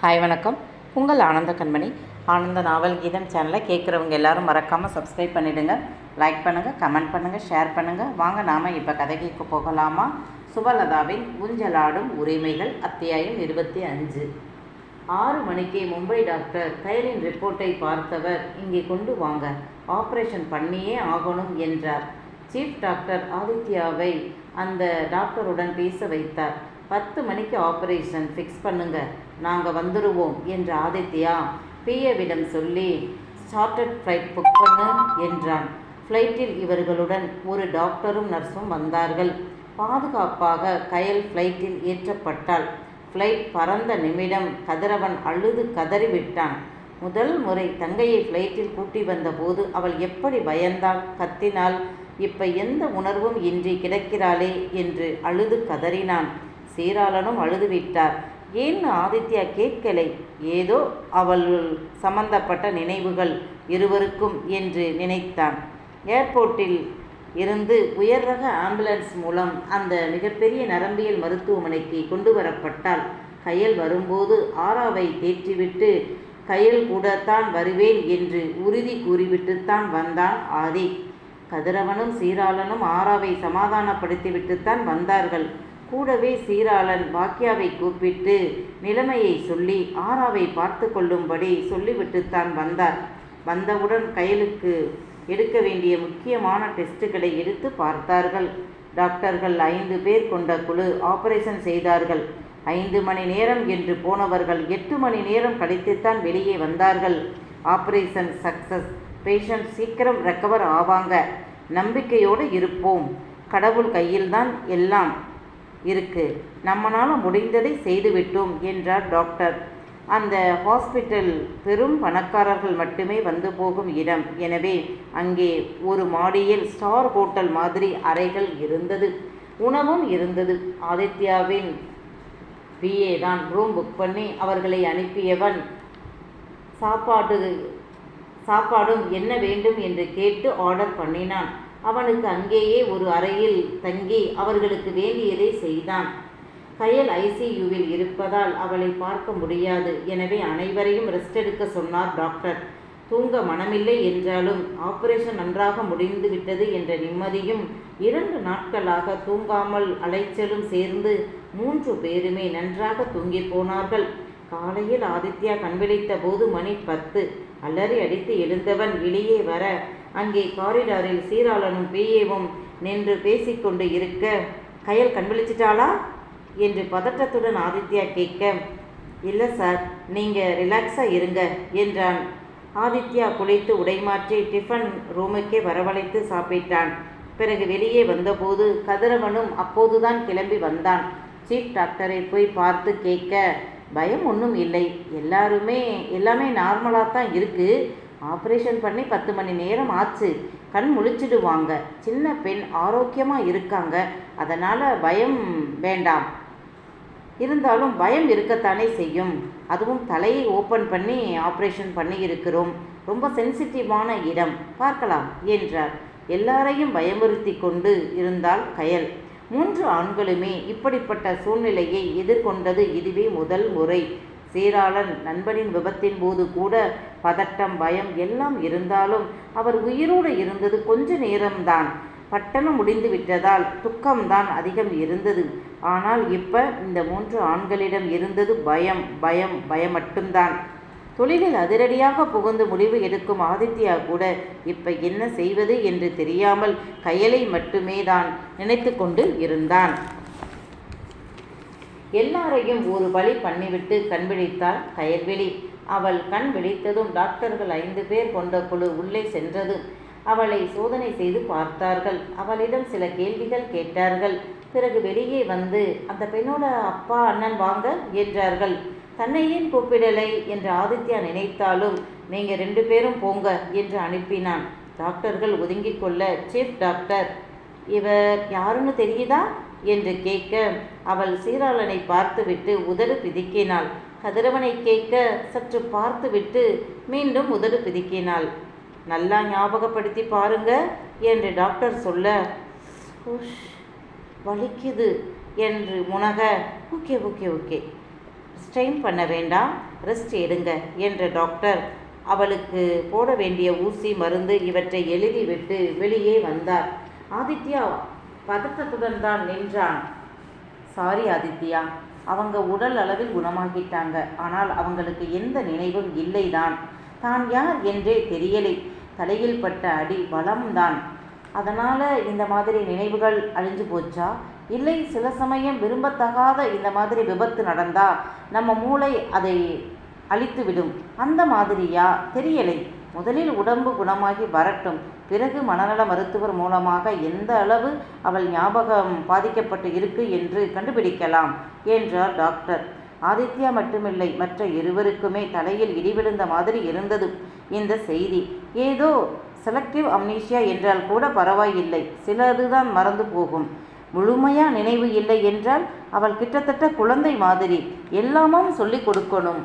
Hi வணக்கம். உங்கள் ஆனந்த கண்மணி. ஆனந்த நாவல் கீதம் சேனலை கேட்குறவங்க எல்லாரும் மறக்காமல் சப்ஸ்கிரைப் பண்ணிவிடுங்க லைக் பண்ணுங்கள் கமெண்ட் பண்ணுங்கள் ஷேர் பண்ணுங்கள் வாங்க நாம் இப்போ கதைக்கு போகலாமா? சுபலதாவின் ஊஞ்சலாடும் உரிமைகள் அத்தியாயம் இருபத்தி அஞ்சு. ஆறு மணிக்கு மும்பை டாக்டர் கைலின் ரிப்போர்ட்டை பார்த்தவர் இங்கே கொண்டு வாங்க. ஆப்ரேஷன் பண்ணியே ஆகணும் என்றார். சீஃப் டாக்டர் ஆதித்யாவை அந்த டாக்டருடன் பேச வைத்தார். பத்து மணிக்கு ஆப்ரேஷன் ஃபிக்ஸ் பண்ணுங்க. நாங்கள் வந்துடுவோம் என்று ஆதித்யா பிஏவிடம் சொல்லி சார்ட்டட் ஃப்ளைட் புக் பண்ணு என்றான். ஃப்ளைட்டில் இவர்களுடன் ஒரு டாக்டரும் நர்ஸும் வந்தார்கள். பாதுகாப்பாக கயல் ஃப்ளைட்டில் ஏற்றப்பட்டாள். ஃப்ளைட் பறந்த நிமிடம் கதிரவன் அழுது கதறிவிட்டான். முதல் முறை தங்கையை ஃப்ளைட்டில் கூட்டி வந்தபோது அவள் எப்படி பயந்தாள் கத்தினாள் இப்ப எந்த உணர்வும் இன்றி கிடக்கிறாளே என்று அழுது கதறினான். சீராளனும் அழுதுவிட்டார். ஏன்னு ஆதித்யா கேட்கலை? ஏதோ அவள் சம்பந்தப்பட்ட நினைவுகள் இருவருக்கும் என்று நினைத்தான். ஏர்போர்ட்டில் இருந்து உயர் ரக ஆம்புலன்ஸ் மூலம் அந்த மிகப்பெரிய நரம்பியல் மருத்துவமனைக்கு கொண்டு வரப்பட்டால் கையல் வரும்போது ஆராவை தேற்றிவிட்டு கையல் கூடத்தான் வருவேன் என்று உறுதி கூறிவிட்டுத்தான் வந்தான் ஆதி. கதிரவனும் சீராளனும் ஆராவை சமாதானப்படுத்திவிட்டுத்தான் வந்தார்கள். கூடவே சீராளன் பாக்கியாவை கூப்பிட்டு நிலைமையை சொல்லி ஆராவை பார்த்து கொள்ளும்படி சொல்லிவிட்டுத்தான் வந்தார். வந்தவுடன் கையலுக்கு எடுக்க வேண்டிய முக்கியமான டெஸ்ட்டுகளை எடுத்து பார்த்தார்கள். டாக்டர்கள் ஐந்து பேர் கொண்ட குழு ஆபரேஷன் செய்தார்கள். ஐந்து மணி நேரம் என்று போனவர்கள் எட்டு மணி நேரம் கழித்துத்தான் வெளியே வந்தார்கள். Operation success. பேஷண்ட் சீக்கிரம் ரெக்கவர் ஆவாங்க. நம்பிக்கையோடு இருப்போம். கடவுள் கையில்தான் எல்லாம். இருக்கு. நம்மளால் முடிந்ததை செய்துவிட்டோம் என்றார் டாக்டர். அந்த ஹாஸ்பிட்டல் பெரும் பணக்காரர்கள் மட்டுமே வந்து போகும் இடம். எனவே அங்கே ஒரு மாடியில் ஸ்டார் ஹோட்டல் மாதிரி அறைகள் இருந்தது. உணவும் இருந்தது. ஆதித்யாவின் பிஏ தான் ரூம் புக் பண்ணி அவர்களை அனுப்பியவன் சாப்பாடு சாப்பாடும் என்ன வேண்டும்? என்று கேட்டு ஆர்டர் பண்ணினான். அவனுக்கு அங்கேயே ஒரு அறையில் தங்கி அவர்களுக்கு வேண்டியதை செய்தான். கயல் ஐசியூவில் இருப்பதால் அவளை பார்க்க முடியாது. எனவே அனைவரையும் ரெஸ்ட் எடுக்க சொன்னார் டாக்டர் தூங்க மனமில்லை என்றாலும் ஆபரேஷன் நன்றாக முடிந்து விட்டது என்ற நிம்மதியும் இரண்டு நாட்களாக தூங்காமல் அலைச்சலும் சேர்ந்து மூன்று பேருமே நன்றாக தூங்கி போனார்கள். காலையில் ஆதித்யா கண்விழித்த போது மணி பத்து. அலறி அடித்து எழுந்தவன் வெளியே வர அங்கே காரிடாரில் சீராளனும் பிஏவும் நின்று பேசிக்கொண்டு இருக்க கையல் கண்விழிச்சிட்டாளா? என்று பதட்டத்துடன் ஆதித்யா கேட்க இல்லை சார் நீங்கள் ரிலாக்ஸாக இருங்க என்றான். ஆதித்யா குளித்து உடைமாற்றி டிஃபன் ரூமுக்கே வரவழைத்து சாப்பிட்டான். பிறகு வெளியே வந்தபோது கதிரவனும் அப்போதுதான் கிளம்பி வந்தான். சீஃப் டாக்டரை போய் பார்த்து கேட்க பயம் ஒன்றும் இல்லை. எல்லாருமே எல்லாமே நார்மலாக தான் இருக்குது ஆப்ரேஷன் பண்ணி பத்து மணி நேரம் ஆச்சு. கண் முழிச்சிடுவாங்க. சின்ன பெண் ஆரோக்கியமாக இருக்காங்க. அதனால் பயம் வேண்டாம். இருந்தாலும் பயம் இருக்கத்தானே செய்யும். அதுவும் தலையை ஓப்பன் பண்ணி ஆப்ரேஷன் பண்ணி இருக்கிறோம். ரொம்ப சென்சிட்டிவான இடம். பார்க்கலாம் என்றார். எல்லாரையும் பயமுறுத்தி கொண்டு இருந்தால் கயல். மூன்று ஆண்களுமே இப்படிப்பட்ட சூழ்நிலையை எதிர்கொண்டது இதுவே முதல் முறை. சீராளன் நண்பனின் விபத்தின் போது கூட பதட்டம் பயம் எல்லாம் இருந்தாலும் அவர் உயிரோடு இருந்தது கொஞ்ச நேரம்தான். பட்டணம் முடிந்து விட்டதால் துக்கம்தான் அதிகம் இருந்தது. ஆனால் இப்ப இந்த மூன்று ஆண்களிடம் இருந்தது பயம் பயம் பயம் மட்டும்தான். தொழிலில் அதிரடியாக புகுந்து முடிவு எடுக்கும் ஆதித்யா கூட இப்ப என்ன செய்வது என்று தெரியாமல் கையலை மட்டுமே தான் நினைத்து கொண்டு இருந்தான். எல்லாரையும் ஒரு வழி பண்ணிவிட்டு கண் விழித்தாள் கயல்விழி. அவள் கண் விழித்ததும் டாக்டர்கள் ஐந்து பேர் கொண்ட குழு உள்ளே சென்றது. அவளை சோதனை செய்து பார்த்தார்கள். அவளிடம் சில கேள்விகள் கேட்டார்கள். பிறகு வெளியே வந்து அந்த பெண்ணோட அப்பா அண்ணன் வாங்க? என்றார்கள். தன்னையேன் கூப்பிடலை என்று ஆதித்யா நினைத்தாலும் நீங்கள் ரெண்டு பேரும் போங்க என்று அனுப்பினான். டாக்டர்கள் ஒதுங்கிக் கொள்ள சீஃப் டாக்டர் இவர் யாருன்னு தெரியுதா? என்று கேட்க அவள் சீராளனை பார்த்துவிட்டு உதடு பிதுக்கினாள். கதிரவனை கேட்க சற்று பார்த்துவிட்டு மீண்டும் உதடு பிதுக்கினாள். நல்லா ஞாபகப்படுத்தி பாருங்க என்று டாக்டர் சொல்ல உஷ் வலிக்குது என்று முனக ஓகே ஓகே ஓகே. ஸ்ட்ரெயின் பண்ண வேண்டாம் ரெஸ்ட் எடுங்க என்ற டாக்டர் அவளுக்கு போட வேண்டிய ஊசி மருந்து இவற்றை எழுதிவிட்டு வெளியே வந்தார். ஆதித்யா பதட்டத்துடன் தான் நின்றான். சாரி ஆதித்யா அவங்க உடல் அளவில் குணமாகிட்டாங்க. ஆனால் அவங்களுக்கு எந்த நினைவும் இல்லைதான். தான் யார் என்றே தெரியலை. தலையில் பட்ட அடி பலம்தான் அதனால் இந்த மாதிரி நினைவுகள் அழிஞ்சு போச்சா? இல்லை சில சமயம் விரும்பத்தகாத இந்த மாதிரி விபத்து நடந்தா நம்ம மூளை அதை அழித்துவிடும். அந்த மாதிரியா? தெரியலை. முதலில் உடம்பு குணமாகி வரட்டும். பிறகு மனநல மருத்துவர் மூலமாக எந்த அளவு அவள் ஞாபகம் பாதிக்கப்பட்டு இருக்கு என்று கண்டுபிடிக்கலாம் என்றார் டாக்டர். ஆதித்யா மட்டுமில்லை மற்ற இருவருக்குமே தலையில் இடிவிழுந்த மாதிரி இருந்தது இந்த செய்தி. ஏதோ செலக்டிவ் அம்னீஷியா என்றால் கூட பரவாயில்லை. சிலதுதான் மறந்து போகும். முழுமையா நினைவு இல்லை என்றால் அவள் கிட்டத்தட்ட குழந்தை மாதிரி எல்லாமும் சொல்லிக் கொடுக்கணும்.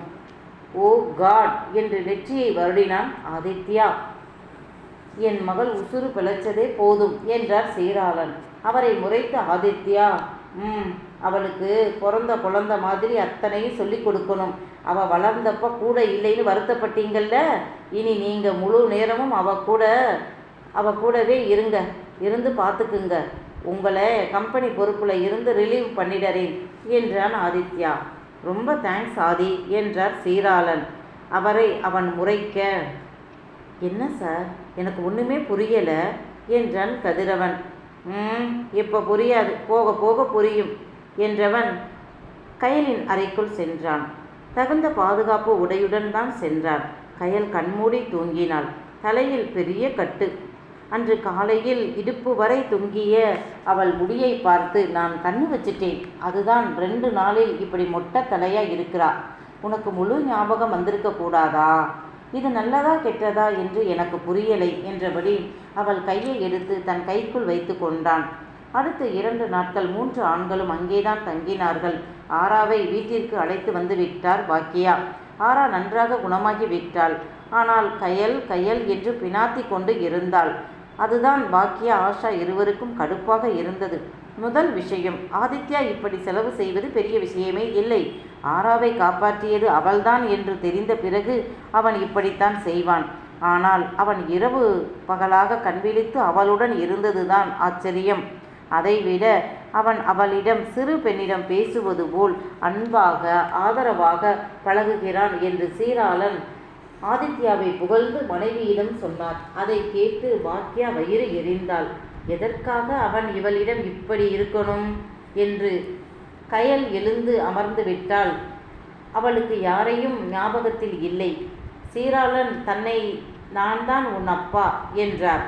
Oh God! என்று நெற்றியை வருடினான் ஆதித்யா. என் மகள் உசுறு பிழைச்சதே போதும் என்றார் சீராளன். அவரை முறைத்த ஆதித்யா. ம் அவளுக்கு பிறந்த குழந்த மாதிரி அத்தனையும் சொல்லி கொடுக்கணும். அவ வளர்ந்தப்ப கூட இல்லைன்னு வருத்தப்பட்டீங்கல்ல? இனி நீங்க முழு நேரமும் அவ கூட அவ கூடவே இருங்க இருந்து பார்த்துக்குங்க. உங்களை கம்பெனி பொறுப்பில் இருந்து ரிலீவ் பண்ணிடறேன் என்றான் ஆதித்யா. ரொம்ப தேங்க்ஸ் ஆதி என்றார் சீராளன். அவரை அவன் முறைக்க. என்ன சார்? எனக்கு ஒன்றுமே புரியலை என்றான் கதிரவன். ம் இப்போ புரியாது போக போக புரியும் என்றவன் கயலின் அறைக்குள் சென்றான். தகுந்த பாதுகாப்பு உடையுடன் தான் சென்றான். கயல் கண்மூடி தூங்கினாள். தலையில் பெரிய கட்டு. அன்று காலையில் இடுப்பு வரை தொங்கிய அவள் முடியை பார்த்து நான் கண்ணு வச்சிட்டேன். அதுதான் ரெண்டு நாளில் இப்படி மொட்டை தலையா இருக்கிறா. உனக்கு முழு ஞாபகம் வந்திருக்க கூடாதா? இது நல்லதா கெட்டதா என்று எனக்கு புரியலை என்றபடி அவள் கையை எடுத்து தன் கைக்குள் வைத்து கொண்டான். அடுத்து இரண்டு நாட்கள் மூன்று ஆண்களும் அங்கேதான் தங்கினார்கள். ஆராவை வீட்டிற்கு அழைத்து வந்து விட்டார் பாக்கியா. ஆரா நன்றாக குணமாகி விட்டாள். ஆனால் கயல் கயல் என்று பினாத்தி கொண்டு இருந்தாள். அதுதான் பாக்கியா ஆஷா இருவருக்கும் கடுப்பாக இருந்தது. முதல் விஷயம் ஆதித்யா இப்படி செலவு செய்வது பெரிய விஷயமே இல்லை. ஆராவை காப்பாற்றியது அவள்தான் என்று தெரிந்த பிறகு அவன் இப்படித்தான் செய்வான். ஆனால் அவன் இரவு பகலாக கண்விழித்து அவளுடன் இருந்ததுதான் ஆச்சரியம். அதைவிட அவன் அவளிடம் சிறு பெண்ணிடம் பேசுவது போல் அன்பாக ஆதரவாக பழகுகிறான் என்று சீராளன் ஆதித்யாவை புகழ்ந்து மனைவியிடம் சொன்னார் அதை கேட்டு பாக்யா வயிறு எரிந்தாள். எதற்காக அவன் இவளிடம் இப்படி இருக்கணும்? என்று கயல் எழுந்து அமர்ந்து விட்டால் அவளுக்கு யாரையும் ஞாபகத்தில் இல்லை. சீராளன் தன்னை நான் தான் உன் அப்பா என்றார்.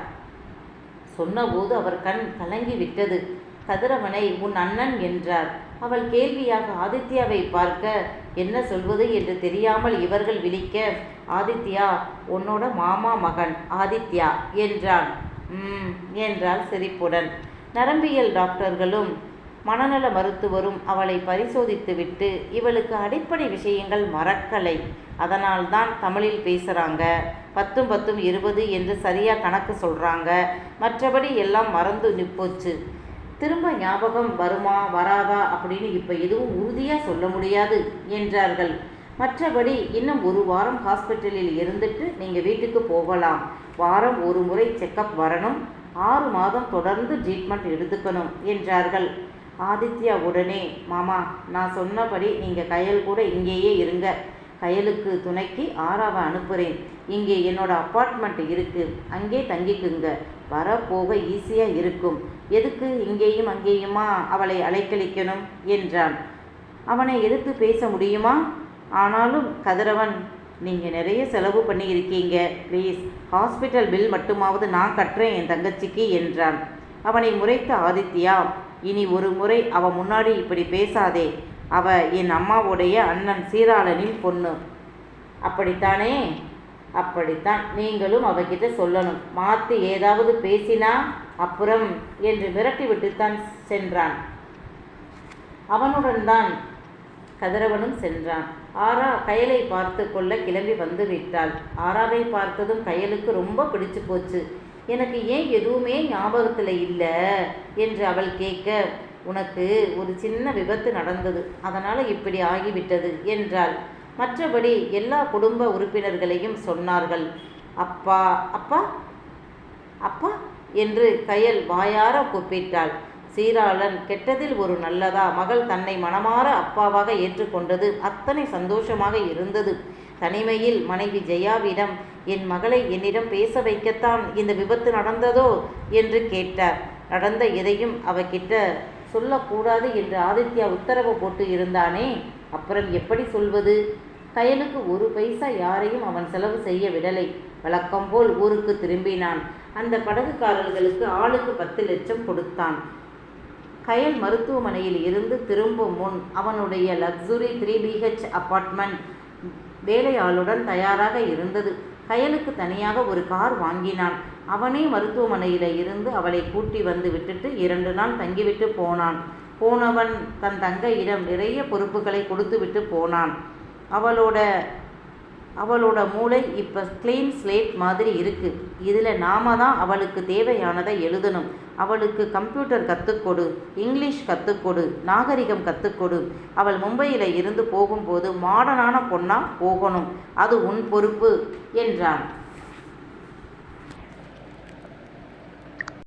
சொன்னபோது அவர் கண் கலங்கி விட்டது கதிரவனை உன் அண்ணன் என்றார். அவள் கேள்வியாக ஆதித்யாவை பார்க்க என்ன சொல்வது என்று தெரியாமல் இவர்கள் விழிக்க ஆதித்யா உன்னோட மாமா மகன் ஆதித்யா என்றான். ம் என்றாள் சிரிப்புடன். நரம்பியல் டாக்டர்களும் மனநல மருத்துவரும் அவளை பரிசோதித்துவிட்டு இவளுக்கு அடிப்படை விஷயங்கள் மறக்கலை. அதனால்தான் தமிழில் பேசுகிறாங்க பத்தும் பத்தும் இருபது என்று சரியாக கணக்கு சொல்கிறாங்க மற்றபடி எல்லாம் மறந்து நிப்போச்சு திரும்ப ஞாபகம் வருமா வராதா அப்படின்னு இப்போ எதுவும் உறுதியாக சொல்ல முடியாது என்றார்கள். மற்றபடி இன்னும் ஒரு வாரம் ஹாஸ்பிட்டலில் இருந்துட்டு நீங்கள் வீட்டுக்கு போகலாம். வாரம் ஒரு முறை செக்கப் வரணும். ஆறு மாதம் தொடர்ந்து ட்ரீட்மெண்ட் எடுத்துக்கணும் என்றார்கள். ஆதித்யா உடனே மாமா நான் சொன்னபடி நீங்கள் கையல் கூட இங்கேயே இருங்க. கயலுக்கு துணைக்கு ஆறாவை அனுப்புகிறேன் இங்கே என்னோட அப்பார்ட்மெண்ட் இருக்குது அங்கே தங்கிக்குங்க. வரப்போக ஈஸியாக இருக்கும். எதுக்கு இங்கேயும் அங்கேயுமா அவளை அலைக்கழிக்கணும்? என்றான். அவனை எதிர்த்து பேச முடியுமா? ஆனாலும் கதிரவன் நீங்கள் நிறைய செலவு பண்ணி இருக்கீங்க ப்ளீஸ் ஹாஸ்பிட்டல் பில் மட்டுமாவது நான் கட்டுறேன் என் தங்கச்சிக்கு என்றான். அவனை முறைத்த ஆதித்யா இனி ஒரு முறை அவ முன்னாடி இப்படி பேசாதே. அவ என் அம்மாவுடைய அண்ணன் சீராளனின் பொண்ணு. அப்படித்தானே? அப்படித்தான் நீங்களும் அவகிட்ட சொல்லணும். மாற்றி ஏதாவது பேசினா அப்புறம் என்று விரட்டி விட்டுத்தான் சென்றான். அவனுடன் தான் கதிரவனும் சென்றான். ஆரா கயலை பார்த்து கொள்ள கிளம்பி வந்து விட்டாள் ஆராவை பார்த்ததும் கயலுக்கு ரொம்ப பிடிச்சு போச்சு. எனக்கு ஏன் எதுவுமே ஞாபகத்தில் இல்லை? என்று அவள் கேட்க உனக்கு ஒரு சின்ன விபத்து நடந்தது. அதனால் இப்படி ஆகிவிட்டது என்றாள். மற்றபடி எல்லா குடும்ப உறுப்பினர்களையும் சொன்னார்கள். அப்பா அப்பா அப்பா என்று கயல் வாயார கூப்பிட்டாள். சீராளன் கெட்டதில் ஒரு நல்லதா? மகள் தன்னை மனமாற அப்பாவாக ஏற்றுக்கொண்டது அத்தனை சந்தோஷமாக இருந்தது. தனிமையில் மனைவி ஜெயாவிடம் என் மகளை என்னிடம் பேச வைக்கத்தான் இந்த விபத்து நடந்ததோ என்று கேட்டார். நடந்த எதையும் அவகிட்ட சொல்லக்கூடாது என்று ஆதித்யா உத்தரவு போட்டு இருந்தானே? அப்புறம் எப்படி சொல்வது? கயலுக்கு ஒரு பைசா யாரையும் அவன் செலவு செய்ய விடலை. வழக்கம் போல் ஊருக்கு திரும்பினான். அந்த படகுக்காரர்களுக்கு ஆளுக்கு பத்து லட்சம் கொடுத்தான். கயல் மருத்துவமனையில் இருந்து திரும்பும் முன் அவனுடைய லக்ஸுரி த்ரீ பிஹெச் அப்பார்ட்மெண்ட் வேலையாளுடன் தயாராக இருந்தது. கயலுக்கு தனியாக ஒரு கார் வாங்கினான். அவனே மருத்துவமனையில் இருந்து அவளை கூட்டி வந்து விட்டுட்டு இரண்டு நாள் தங்கிவிட்டு போனான். போனவன் தன் தங்கையிடம் நிறைய பொறுப்புகளை கொடுத்துவிட்டு போனான். அவளோட அவளோட மூளை இப்போ க்ளீன் ஸ்லேட் மாதிரி இருக்குது இதில் நாம தான் அவளுக்கு தேவையானதை எழுதணும். அவளுக்கு கம்ப்யூட்டர் கற்றுக்கொடு இங்கிலீஷ் கற்றுக்கொடு நாகரிகம் கற்றுக்கொடு அவள் மும்பையில் இருந்து போகும்போது மாடர்னான பொண்ணாக போகணும். அது உன் பொறுப்பு என்றான்.